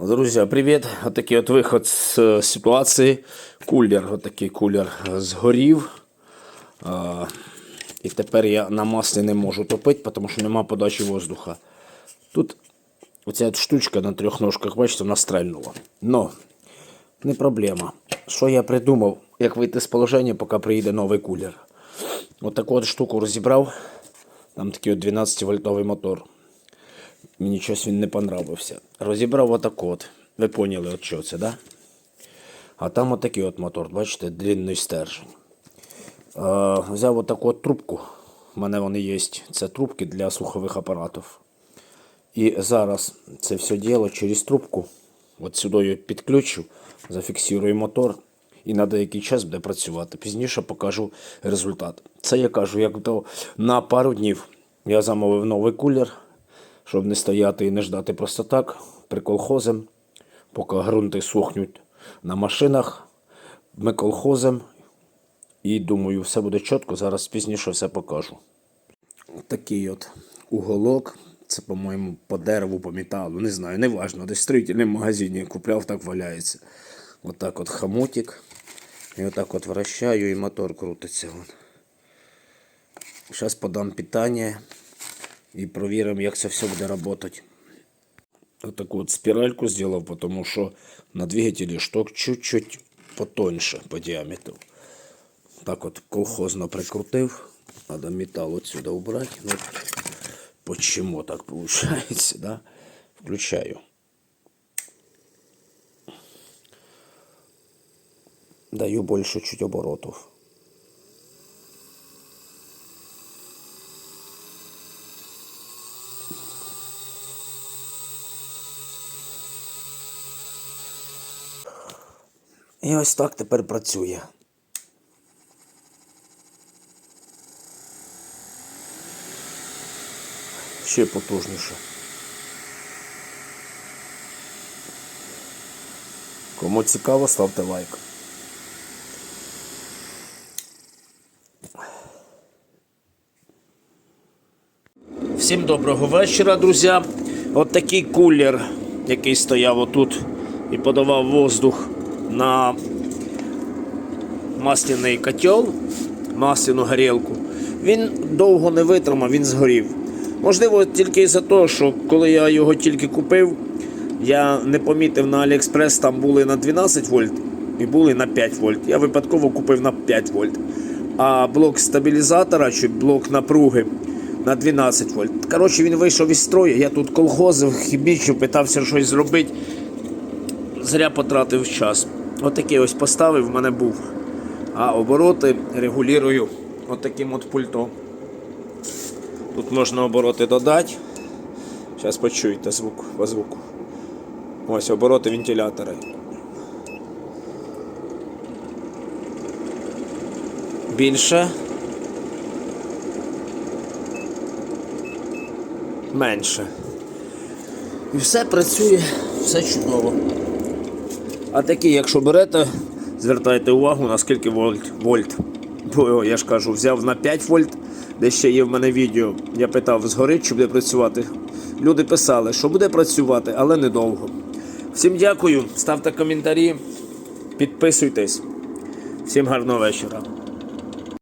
Друзі, привіт! Отакий от виход з е, ситуації. Кулер, отакий кулер згорів. І тепер я на маслі не можу топити, тому що нема подачі воздуха. Тут оця от штучка на трьох ножках, бачите, вона стрельнула. Но не проблема. Що я придумав, як вийти з положення, поки приїде новий кулер. Отаку от штуку розібрав. Там такий от 12 вольтовий мотор. Мені щось він не понравився. Розібрав отак от. Ви поняли, от що це, да? А там отакий от мотор, бачите, длинний стержень. Е, взяв отаку от трубку. У мене вони є. Це трубки для слухових апаратів. І зараз це все діло через трубку. От сюди я підключу, зафіксую мотор і на деякий час буде працювати. Пізніше покажу результат. Це я кажу, як то на пару днів я замовив новий кулер, щоб не стояти і не ждати просто так, приколхозим, поки ґрунти сухнуть на машинах. Ми колхозим і думаю, все буде чітко. Зараз пізніше все покажу. Такий от уголок. Це, по-моєму, по дереву, по металу. Не знаю, не важно. Десь в строїтельному магазині купляв, так валяється. Отак от хомутик. І отак от вращаю і мотор крутиться. Зараз подам питання і провіримо, як це все буде працювати. Отаку от спіральку зробив, тому що на двигателі шток чуть-чуть потоньше по діаметру. Так от колхозно прикрутив. Надо металл отсюда убрать. Ну, почему так получается, да? Включаю. Даю больше чуть оборотов. І ось так тепер працює. Ще потужніше. Кому цікаво, ставте лайк. Всім доброго вечора, друзі. От такий кулер, який стояв отут і подавав воздух на масляний котел, масляну горілку. Він довго не витримав, він згорів. Можливо, тільки із-за того, що коли я його тільки купив, я не помітив на Аліекспрес, там були на 12 вольт і були на 5 вольт. Я випадково купив на 5 вольт. А блок стабілізатора чи блок напруги на 12 вольт. Коротше, він вийшов із строю. Я тут колхозив, хімічив, питався щось зробити. Зря потратив час. Отакий ось поставив в мене був. А обороти регулюю отаким от пультом. Тут можна обороти додати. Зараз почуєте звук по звуку. Ось обороти вентилятора. Більше. Менше. І все працює, все чудово. А такі, якщо берете, звертайте увагу, наскільки вольт. вольт. Бо я ж кажу, взяв на 5 вольт, де ще є в мене відео. Я питав, згорить, чи буде працювати. Люди писали, що буде працювати, але недовго. Всім дякую, ставте коментарі, підписуйтесь. Всім гарного вечора.